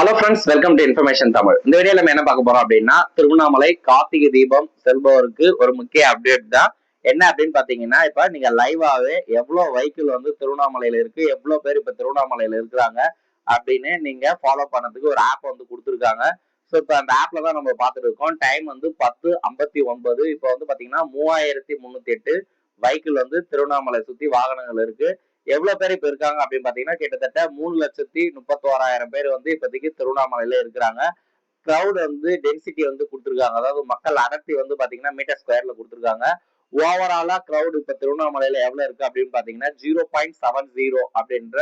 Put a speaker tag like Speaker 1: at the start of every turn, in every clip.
Speaker 1: Hello friends welcome to information Tamil இந்த video நம்ம என்ன பார்க்க போறோம் அப்படின்னா திருவண்ணாமலை கார்த்திகை தீபம் செல்பவருக்கு ஒரு முக்கிய அப்டேட் தான். என்ன அப்படின்னு பாத்தீங்கன்னா இப்ப நீங்க லைவாவே எவ்வளவு வெஹிக்கிள் வந்து திருவண்ணாமலையில இருக்கு எவ்வளவு பேர் இப்ப திருவண்ணாமலையில இருக்கிறாங்க அப்படின்னு நீங்க ஃபாலோ பண்ணதுக்கு ஒரு ஆப் வந்து கொடுத்துருக்காங்க. ஸோ இப்போ அந்த ஆப்ல தான் நம்ம பார்த்துட்டு இருக்கோம். டைம் வந்து பத்து ஐம்பத்தி ஒன்பது இப்போ வந்து பாத்தீங்கன்னா மூவாயிரத்தி முன்னூத்தி எட்டு வெஹிக்கிள் வந்து திருவண்ணாமலை சுத்தி வாகனங்கள் இருக்கு. எவ்வளவு பேர் இப்ப இருக்காங்க அப்படின்னு பாத்தீங்கன்னா கிட்டத்தட்ட மூணு லட்சத்தி முப்பத்தோராயிரம் பேர் வந்து இப்போதைக்கு திருவண்ணாமலையில இருக்கிறாங்க. க்ரௌட் வந்து டென்சிட்டி வந்து கொடுத்துருக்காங்க. அதாவது மக்கள் அடர்த்தி வந்து பாத்தீங்கன்னா மீட்டர் ஸ்கொயர்ல கொடுத்துருக்காங்க. ஓவராலா கிரௌட் இப்ப திருவண்ணாமலையில எவ்வளவு இருக்கு அப்படின்னு பாத்தீங்கன்னா ஜீரோ பாயிண்ட் செவன் ஜீரோ அப்படின்ற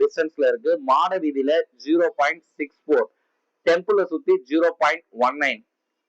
Speaker 1: டிஸ்டன்ஸ்ல இருக்கு. மாட வீதியில ஜீரோ பாயிண்ட் சிக்ஸ் ஃபோர் டெம்பிள சுத்தி zero point one nine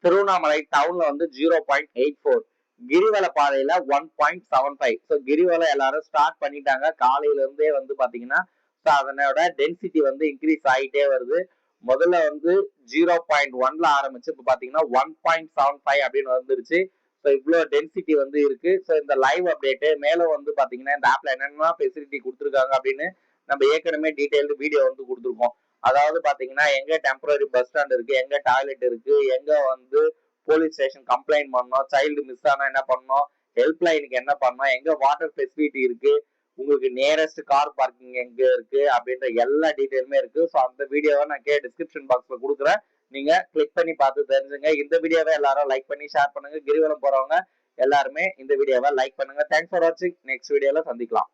Speaker 1: Tiruvannamalai டவுன்ல வந்து ஜீரோ பாயிண்ட் எயிட் ஃபோர் கிரிவல பாதையில one point seven five so கிரிவலை எல்லாரும் ஸ்டார்ட் பண்ணிட்டாங்க. காலையில இருந்தே வந்து பாத்தீங்கன்னா ஸோ அதனோட டென்சிட்டி வந்து இன்க்ரீஸ் ஆகிட்டே வருது. முதல்ல வந்து ஜீரோ பாயிண்ட் ஒன்ல ஆரம்பிச்சு இப்போ பாத்தீங்கன்னா ஒன் பாயிண்ட் செவன் ஃபைவ் அப்படின்னு வந்துருச்சு. ஸோ இவ்வளோ டென்சிட்டி வந்து இருக்கு. ஸோ இந்த லைவ் அப்டேட்டு மேலும் வந்து பாத்தீங்கன்னா இந்த ஆப்ல என்னென்ன ஃபெசிலிட்டி கொடுத்துருக்காங்க அப்படின்னு நம்ம ஏற்கனவே டீட்டெயில்டு வீடியோ வந்து கொடுத்துருக்கோம். அதாவது பாத்தீங்கன்னா எங்க டெம்பரரி பஸ் ஸ்டாண்ட் இருக்கு எங்க டாய்லெட் இருக்கு எங்க வந்து போலீஸ் ஸ்டேஷன் கம்ப்ளைண்ட் பண்ணோம். சைல்டு மிஸ் ஆனா என்ன பண்ணோம்? ஹெல்ப் லைனுக்கு என்ன பண்ணோம்? எங்க வாட்டர் ஃபெசிலிட்டி இருக்கு? உங்களுக்கு நியரஸ்ட் கார் பார்க்கிங் எங்க இருக்கு? அப்படின்ற எல்லா டீட்டெயிலுமே இருக்கு. ஸோ அந்த வீடியோவை நான் கே டிஸ்கிரிப்ஷன் பாக்ஸ்ல கொடுக்குறேன். நீங்க கிளிக் பண்ணி பார்த்து தெரிஞ்சுங்க. இந்த வீடியோவை எல்லாரும் லைக் பண்ணி ஷேர் பண்ணுங்க. கிரிவலம் போறவங்க எல்லாருமே இந்த வீடியோவை லைக் பண்ணுங்க. தேங்க்ஸ் ஃபார் வாட்சிங் நெக்ஸ்ட் வீடியோல சந்திக்கலாம்.